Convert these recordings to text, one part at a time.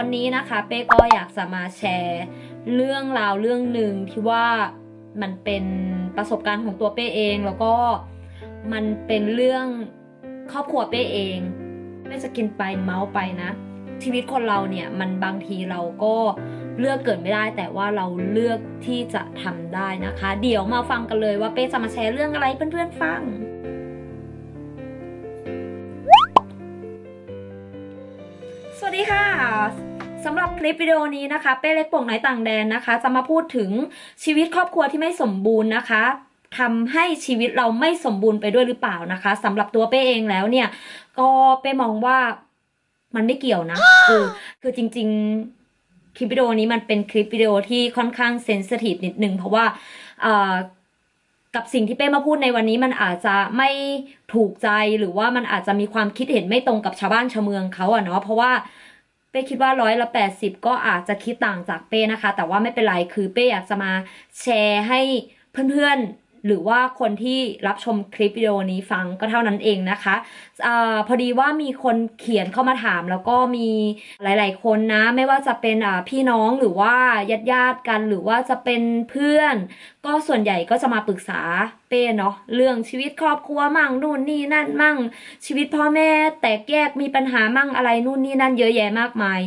วันนี้นะคะเป้ก็อยากจะมาแชร์เรื่องราวเรื่องหนึ่งที่ว่ามันเป็นประสบการณ์ของตัวเป้เองแล้วก็มันเป็นเรื่องครอบครัวเป้เองเป้จะกินไปเมาส์ไปนะ ชีวิตคนเราเนี่ยมันบางทีเราก็เลือกเกิดไม่ได้ แต่ว่าเราเลือกที่จะทำได้นะคะ เดี๋ยวมาฟังกันเลยว่าเป้จะมาแชร์เรื่องอะไรเพื่อนๆฟังสวัสดีค่ะ สำหรับคลิปวิดีโอนี้นะคะ เป้เล็กป่งไหนต่างแดนนะคะ จะมาพูดถึงชีวิตครอบครัวที่ไม่สมบูรณ์นะคะทำให้ชีวิตเราไม่สมบูรณ์ไปด้วยหรือเปล่านะคะสำหรับตัวเป้เองแล้วเนี่ย ก็เป้มองว่ามันไม่เกี่ยวนะคือคือจริง ๆ คลิปวิดีโอนี้มันเป็นคลิปวิดีโอที่ค่อนข้างเซนซิทีฟนิดนึงเพราะว่าเอ่อกับสิ่งที่เป้มาพูดในวันนี้มันอาจจะไม่ถูกใจหรือว่ามันอาจจะมีความคิดเห็นไม่ตรงกับชาวบ้านชาวเมืองเขาอะเนาะเพราะว่า ป้คิดว่าร้อยละแปดสิบก็อาจจะคิดต่างจากเป้นะคะ แต่ว่าไม่เป็นไรคือเป้อยากจะมาแชร์ให้เพื่อนๆ หรือว่าคนที่รับชมคลิปวิดีโอนี้ฟังก็เท่านั้นเองนะคะอพอดีว่ามีคนเขียนเข้ามาถาม แล้วก็มีหลาย ๆ คนนะ ไม่ว่าจะเป็นพี่น้องหรือว่าญาติญาติกันหรือว่าจะเป็นเพื่อน ก็ส่วนใหญ่ก็จะมาปรึกษาเป้เนาะเรื่องชีวิตครอบครัวมั่งนู่นนี่นั่นมั่ง ชีวิตพ่อแม่แตกแยกมีปัญหามั่งอะไรนู่นนี่นั่นเยอะแยะมากมาย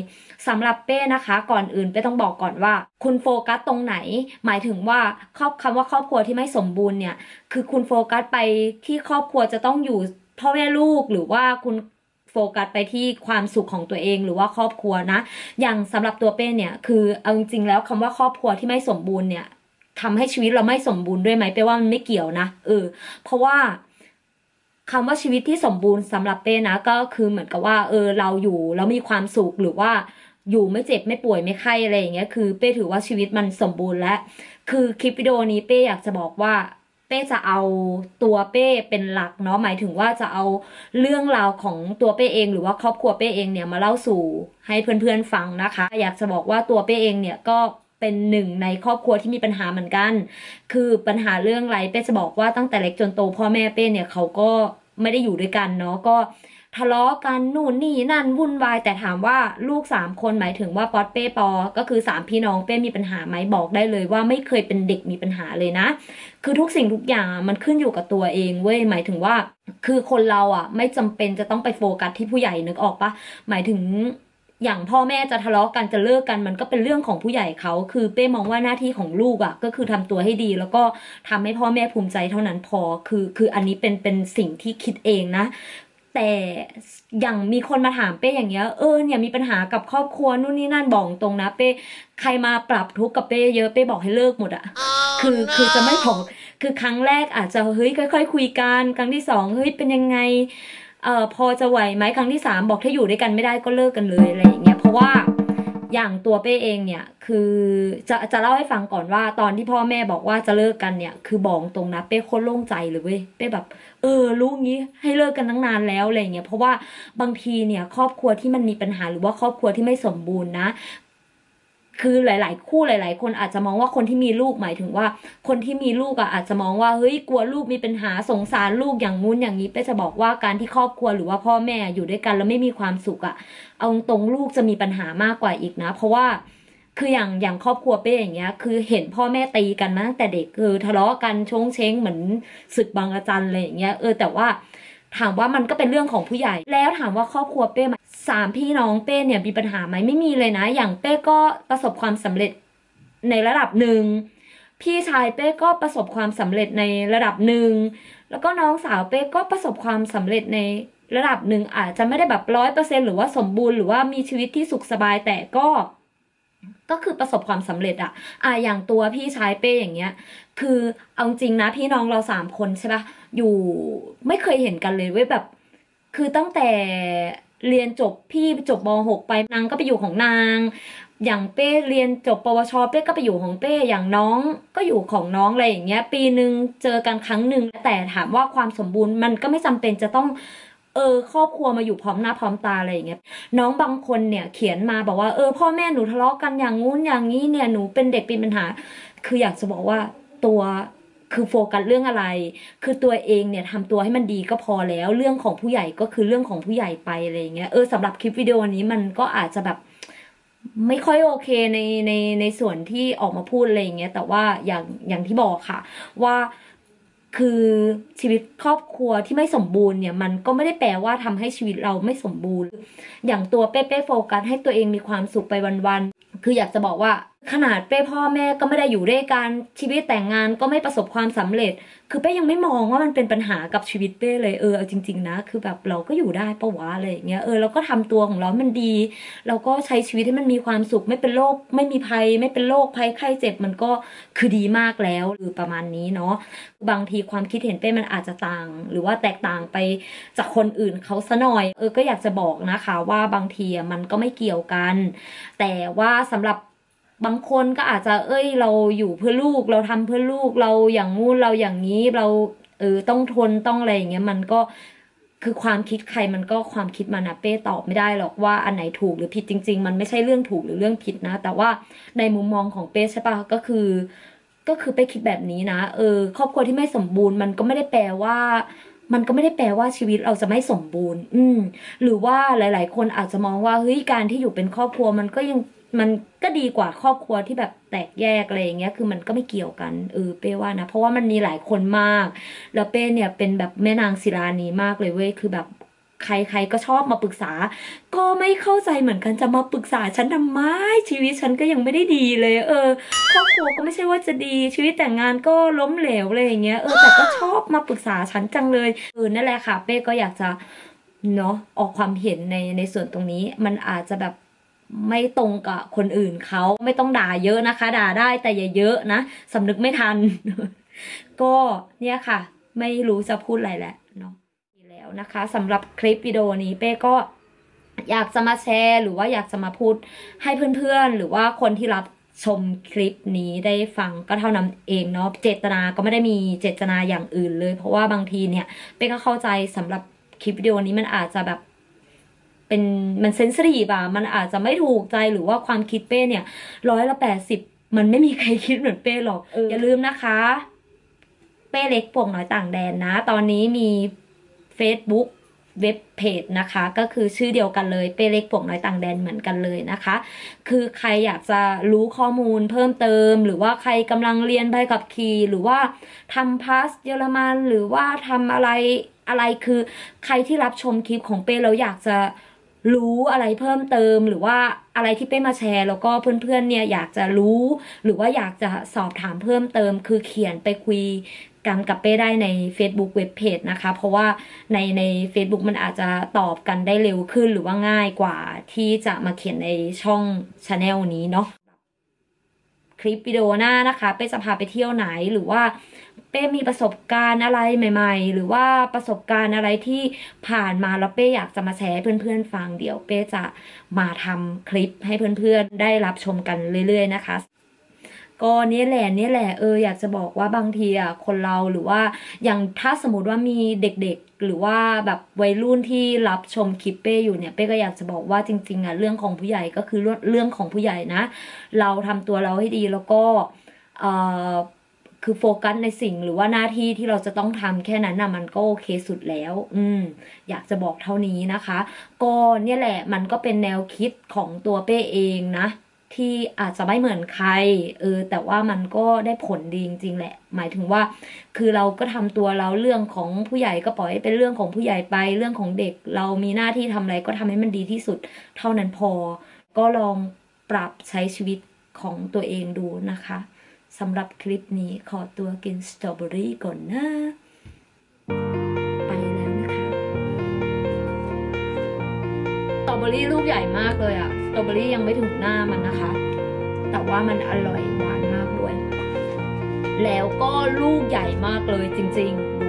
สำหรับเป้นะคะ ก่อนอื่นเป้ต้องบอกก่อนว่า คุณโฟกัสตรงไหน หมายถึงว่าครอบคำว่าครอบครัวที่ไม่สมบูรณ์เนี่ย คือคุณโฟกัสไปที่ครอบครัวจะต้องอยู่พ่อแม่ลูกหรือว่าคุณโฟกัสไปที่ความสุขของตัวเองหรือว่าครอบครัวนะ อย่างสำหรับตัวเป้เนี่ยคือเอาจริงๆแล้วคำว่าครอบครัวที่ไม่สมบูรณ์เนี่ยทำให้ชีวิตเราไม่สมบูรณ์ด้วยไหมเป้ว่ามันไม่เกี่ยวนะเออ เพราะว่าคำว่าชีวิตที่สมบูรณ์สำหรับเป้นะก็คือเหมือนกับว่า เออเราอยู่แล้วมีความสุขหรือว่า อยู่ไม่เจ็บไม่ป่วยไม่ไข้อะไรอย่างเงี้ยคือเป้ถือว่าชีวิตมันสมบูรณ์แล้วคือคลิปวิดีโอนี้เป้อยากจะบอกว่าเป้จะเอาตัวเป้เป็นหลักเนาะหมายถึงว่าจะเอาเรื่องราวของตัวเป้เอง หรือว่าครอบครัวเป้เองเนี่ยมาเล่าสู่ให้เพื่อนๆฟังนะคะ อยากจะบอกว่าตัวเป้เองเนี่ยก็เป็นหนึ่งในครอบครัวที่มีปัญหาเหมือนกัน คือปัญหาเรื่องอะไรเป้จะบอกว่าตั้งแต่เล็กจนโตพ่อแม่เป้เนี่ยเขาก็ไม่ได้อยู่ด้วยกันเนาะก็ ทะเลาะกันนู่นนี่นั่นวุ่นวาย แต่ถามว่าลูกสามคนหมายถึงว่าป๊อตเป้ปอ ก็คือสามพี่น้องเป้มีปัญหาไหมบอกได้เลยว่าไม่เคยเป็นเด็กมีปัญหาเลยนะ คือทุกสิ่งทุกอย่างมันขึ้นอยู่กับตัวเองเว้ยหมายถึงว่า คือคนเราอะ ไม่จำเป็นจะต้องไปโฟกัสที่ผู้ใหญ่นึกออกปะหมายถึงอย่างพ่อแม่จะทะเลาะกันจะเลิกกันมันก็เป็นเรื่องของผู้ใหญ่เขาคือเป้มองว่าหน้าที่ของลูกอะ ก็คือทำตัวให้ดี แล้วก็ทำให้พ่อแม่ภูมิใจเท่านั้นพอคือคืออันนี้เป็นเป็นสิ่งที่คิดเองนะ แต่อย่างมีคนมาถามเป้อย่างเงี้ยเออเนี่ยมีปัญหากับครอบครัวนู่นนี่นั่นบอกตรงนะ เป้ใครมาปรับทุกข์กับเป้เยอะเป้บอกให้เลิกหมดอะคือคือจะไม่บอกคือครั้งแรกอาจจะเฮ้ยค่อย ๆ คุยกันครั้งที่สองเฮ้ยเป็นยังไงเอ่อพอจะไหวไหมครั้งที่สามบอกถ้าอยู่ด้วยกันไม่ได้ก็เลิกกันเลยอะไรอย่างเงี้ยเพราะว่า อย่างตัวเป้เองเนี่ยคือจะจะเล่าให้ฟังก่อนว่า ตอนที่พ่อแม่บอกว่าจะเลิกกันเนี่ย คือบอกตรงนะเป้โคตรโล่งใจเลยเว้ยเป้แบบ เออรู้งี้ให้เลิกกันตั้งนานแล้วอะไรเงี้ยเพราะว่าบางทีเนี่ยครอบครัวที่มันมีปัญหาหรือว่าครอบครัวที่ไม่สมบูรณ์นะ คือหลาย ๆ คู่หลาย ๆ คนอาจจะมองว่าคนที่มีลูกหมายถึงว่า คนที่มีลูกอะอาจจะมองว่าเฮ้ยกลัวลูกมีปัญหาสงสารลูกอย่างงู้นอย่างนี้เป้จะบอกว่าการที่ครอบครัวหรือว่าพ่อแม่อยู่ด้วยกันแล้วไม่มีความสุขอะ เอาตรงลูกจะมีปัญหามากกว่าอีกนะ เพราะว่าคืออย่างอย่างครอบครัวเป้อย่างเงี้ย คือเห็นพ่อแม่ตีกันมาตั้งแต่เด็กคือทะเลาะกันชงเชงเหมือนศึกบางอาจารย์อะไรอย่างเงี้ยเออแต่ว่า ถามว่ามันก็เป็นเรื่องของผู้ใหญ่ แล้วถามว่าครอบครัวเป้สามพี่น้องเป้เนี่ยมีปัญหาไหมไม่มีเลยนะ อย่างเป้ก็ประสบความสำเร็จในระดับหนึ่งพี่ชายเป้ก็ประสบความสำเร็จในระดับหนึ่งแล้วก็น้องสาวเป้ก็ประสบความสำเร็จในระดับหนึ่งอาจจะไม่ได้แบบร้อยเปอร์เซ็นหรือว่าสมบูรณ์หรือว่ามีชีวิตที่สุขสบายแต่ก็ ก็คือประสบความสำเร็จอะอะอย่างตัวพี่ชายเป้อย่างเงี้ย คือเอาจริงนะพี่น้องเราสามคนใช่ปะอยู่ไม่เคยเห็นกันเลยเว้ยแบบ คือตั้งแต่เรียนจบพี่จบม .6 ไปนางก็ไปอยู่ของนาง อย่างเป้เรียนจบปวชเป้ก็ไปอยู่ของเป้อย่างน้องก็อยู่ของน้องอะไรอย่างเงี้ย ปีหนึ่งเจอกันครั้งหนึ่งแต่ถามว่าความสมบูรณ์มันก็ไม่จำเป็นจะต้อง เออครอบครัวมาอยู่พร้อมหน้าพร้อมตาอะไรอย่างเงี้ยน้องบางคนเนี่ยเขียนมาบอกว่าเออพ่อแม่หนูทะเลาะกันอย่างงู้นอย่างนี้เนี่ยหนูเป็นเด็กเป็นปัญหา คืออยากจะบอกว่าตัวคือโฟกัสเรื่องอะไร คือตัวเองเนี่ยทำตัวให้มันดีก็พอแล้ว เรื่องของผู้ใหญ่ก็คือเรื่องของผู้ใหญ่ไปอะไรอย่างเงี้ย เออสำหรับคลิปวิดีโอนี้มันก็อาจจะแบบไม่ค่อยโอเคในในในส่วนที่ออกมาพูดอะไรอย่างเงี้ย แต่ว่าอย่างอย่างที่บอกค่ะ ว่า คือชีวิตครอบครัวที่ไม่สมบูรณ์เนี่ยมันก็ไม่ได้แปลว่าทำให้ชีวิตเราไม่สมบูรณ์ อย่างตัวเป้เป้โฟกัสให้ตัวเองมีความสุขไปวันๆ คืออยากจะบอกว่าขนาดเป้พ่อแม่ก็ไม่ได้อยู่ด้วยกันชีวิตแต่งงานก็ไม่ประสบความสำเร็จ คือเป้ยังไม่มองว่ามันเป็นปัญหากับชีวิตเป้เลยเออเอาจริง ๆ นะ คือแบบเราก็อยู่ได้ปะวะอะไรอย่างเงี้ยเออเราก็ทำตัวของเรามันดี เราก็ใช้ชีวิตให้มันมีความสุขไม่เป็นโรคไม่มีภัย ไม่เป็นโรคภัยไข้เจ็บมันก็คือดีมากแล้วหรือประมาณนี้เนาะบางทีความคิดเห็นเป้มันอาจจะต่าง หรือว่าแตกต่างไปจากคนอื่นเขาซะหน่อย เออก็อยากจะบอกนะคะว่าบางทีมันก็ไม่เกี่ยวกัน แต่ว่าสำหรับบางคนก็อาจจะเอ้ยเราอยู่เพื่อลูกเราทำเพื่อลูกเราอย่างงู้นเราอย่างนี้เราเออต้องทนต้องอะไรอย่างเงี้ยมันก็คือความคิดใครมันก็ความคิดมันนะเป้ตอบไม่ได้หรอกว่าอันไหนถูกหรือผิดจริง ๆ มันไม่ใช่เรื่องถูกหรือเรื่องผิดนะ แต่ว่าในมุมมองของเป้ใช่ปะก็คือ ก็คือเป้คิดแบบนี้นะเออครอบครัวที่ไม่สมบูรณ์มันก็ไม่ได้แปลว่ามันก็ไม่ได้แปลว่าชีวิตเราจะไม่สมบูรณ์ อืม หรือว่าหลาย ๆ คนอาจจะมองว่าเฮ้ยการที่อยู่เป็นครอบครัวมันก็ยัง มันก็ดีกว่าครอบครัวที่แบบแตกแยกอะไรอย่างเงี้ย คือมันก็ไม่เกี่ยวกันเออเป้ว่านะ เพราะว่ามันมีหลายคนมาก แล้วเป้เนี่ยเป็นแบบแม่นางศิลานีมากเลยเว้ย คือแบบใครๆก็ชอบมาปรึกษา ก็ไม่เข้าใจเหมือนกันจะมาปรึกษาฉันทำไม ชีวิตฉันก็ยังไม่ได้ดีเลย เออ ครอบครัวก็ไม่ใช่ว่าจะดี ชีวิตแต่งงานก็ล้มเหลวเลยอย่างเงี้ย เออ แต่ก็ชอบมาปรึกษาฉันจังเลย เออ นั่นแหละค่ะ เป้ก็อยากจะเนาะออกความเห็นในในส่วนตรงนี้ มันอาจจะแบบ ไม่ตรงกับคนอื่นเขาไม่ต้องด่าเยอะนะคะ ด่าได้แต่อย่าเยอะนะสำนึกไม่ทัน ก็เนี่ยค่ะ ไม่รู้จะพูดอะไรแหละเนาะแล้วนะคะสำหรับคลิปวิดีโอนี้เป้ก็อยากจะมาแชร์หรือว่าอยากจะมาพูดให้เพื่อนๆ หรือว่าคนที่รับชมคลิปนี้ได้ฟังก็เท่านั้นเองเนาะเจตนาก็ไม่ได้มีเจตนาอย่างอื่นเลย เพราะว่าบางทีเนี่ยเป้ก็เข้าใจสำหรับคลิปวิดีโอนี้มันอาจจะแบบ เป็นมันเซนซิทีฟอะมันอาจจะไม่ถูกใจหรือว่าความคิดเป้เนี่ยร้อยละแปดสิบมันไม่มีใครคิดเหมือนเป้หรอกเอออย่าลืมนะคะ เป้เล็กป่วงน้อยต่างแดนนะ ตอนนี้มี Facebook เว็บเพจนะคะ ก็คือชื่อเดียวกันเลยเป้เล็กป่วงน้อยต่างแดนเหมือนกันเลยนะคะ คือใครอยากจะรู้ข้อมูลเพิ่มเติม หรือว่าใครกำลังเรียนใบขับขี่หรือว่าทำพาสเยอรมันหรือว่าทำอะไรอะไรคือใครที่รับชมคลิปของเป้แล้วอยากจะ รู้อะไรเพิ่มเติมหรือว่าอะไรที่เป้มาแชร์ แล้วก็เพื่อนๆเนี่ยอยากจะรู้ หรือว่าอยากจะสอบถามเพิ่มเติม คือเขียนไปคุยกันกับเป้ได้ใน Facebook เว็บเพจนะคะ เพราะว่าในใน Facebook มันอาจจะตอบกันได้เร็วขึ้นหรือว่าง่ายกว่าที่จะมาเขียนในช่องชาแนลนี้เนาะคลิปวิดีโอหน้านะคะ เป้จะพาไปเที่ยวไหนหรือว่า เป้มีประสบการณ์อะไรใหม่ ๆ หรือว่าประสบการณ์อะไรที่ผ่านมาแล้วเป้อยากจะมาแชร์เพื่อนๆฟังเดี๋ยวเป้จะมาทำคลิปให้เพื่อนๆ ได้รับชมกันเรื่อย ๆ นะคะก็นี่แหละนี่แหละเอออยากจะบอกว่าบางทีอะคนเราหรือว่าอย่างถ้าสมมติว่ามีเด็กๆ หรือว่าแบบวัยรุ่นที่รับชมคลิปเป้อยู่เนี่ยเป้ก็อยากจะบอกว่าจริง ๆอะเรื่องของผู้ใหญ่ก็คือเรื่องของผู้ใหญ่นะ เราทำตัวเราให้ดีแล้วก็เอ่อ คือโฟกัสในสิ่งหรือว่าหน้าที่ที่เราจะต้องทำแค่นั้นนะมันก็โอเคสุดแล้ว อืม อยากจะบอกเท่านี้นะคะ ก็เนี่ยแหละมันก็เป็นแนวคิดของตัวเป้เองนะ ที่อาจจะไม่เหมือนใคร เออ แต่ว่ามันก็ได้ผลดีจริงๆแหละ หมายถึงว่า คือเราก็ทำตัวเราเรื่องของผู้ใหญ่ก็ปล่อยให้เป็นเรื่องของผู้ใหญ่ไป เรื่องของเด็ก เรามีหน้าที่ทำอะไรก็ทำให้มันดีที่สุด เท่านั้นพอ ก็ลองปรับใช้ชีวิตของตัวเองดูนะคะ สำหรับคลิปนี้ขอตัวกินสตรอเบอรี่ก่อนนะไปแล้วนะคะสตรอเบอรี่ลูกใหญ่มากเลยอะสตรอเบอรี่ยังไม่ถึงหน้ามันนะคะ แต่ว่ามันอร่อยหวานมากด้วย แล้วก็ลูกใหญ่มากเลยจริงๆดู